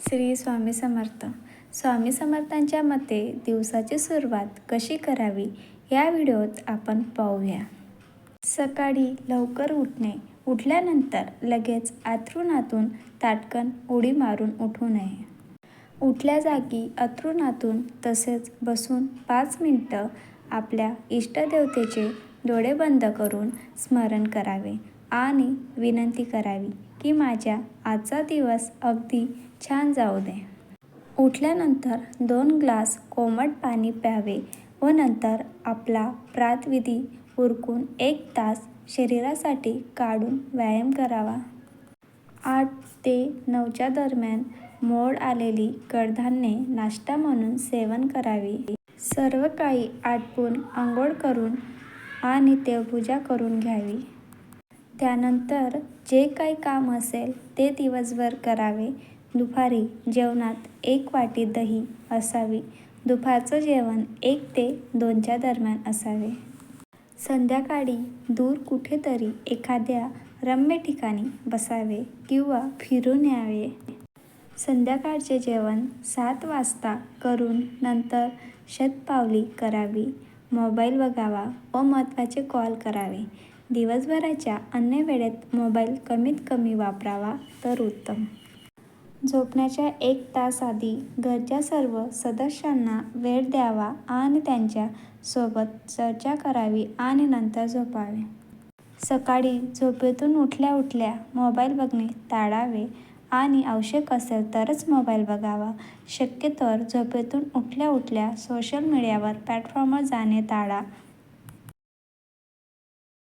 श्री स्वामी समर्थ. स्वामी समर्थांच्या मते दिवसाची सुरुवात कशी करावी या व्हिडिओत आपण पाहूया. सकाळी लवकर उठणे उठल्यानंतर लगेच आथरुणातून ताटकन उडी मारून उठू नये. उठल्या जागी अथरुणातून तसेच बसून पाच मिनटं आपल्या इष्टदेवतेचे डोळे बंद करून स्मरण करावे. आणि विनंती करावी की माझ्या आजचा दिवस अगदी छान जाऊ दे. उठल्यानंतर दोन ग्लास कोमट पाणी प्यावे व नंतर आपला प्रातविधी उरकून एक तास शरीरासाठी काढून व्यायाम करावा. आठ ते नऊच्या दरम्यान मोड आलेली कडधान्ये नाश्ता म्हणून सेवन करावे. सर्व काही आटपून आंघोळ करून आणि देवपूजा करून घ्यावी. त्यानंतर जे काही काम असेल ते दिवसभर करावे. दुपारी जेवणात एक वाटी दही असावी. दुपारचं जेवण एक ते दोनच्या दरम्यान असावे. संध्याकाळी दूर कुठेतरी एखाद्या रम्य ठिकाणी बसावे किंवा फिरून यावे. संध्याकाळचे जेवण सात वाजता करून नंतर शतपावली करावी. मोबाईल बघावा व महत्त्वाचे कॉल करावे. दिवसभराच्या अन्य वेळेत मोबाईल कमीत कमी वापरावा तर उत्तम. झोपण्याच्या एक तास आधी घरच्या सर्व सदस्यांना वेळ द्यावा आणि त्यांच्यासोबत चर्चा करावी आणि नंतर झोपावे. सकाळी झोपेतून उठल्या उठल्या मोबाईल बघणे टाळावे आणि आवश्यक असेल तरच मोबाईल बघावा. शक्यतोवर झोपेतून उठल्या उठल्या सोशल मीडियावर प्लॅटफॉर्मवर जाणे टाळा.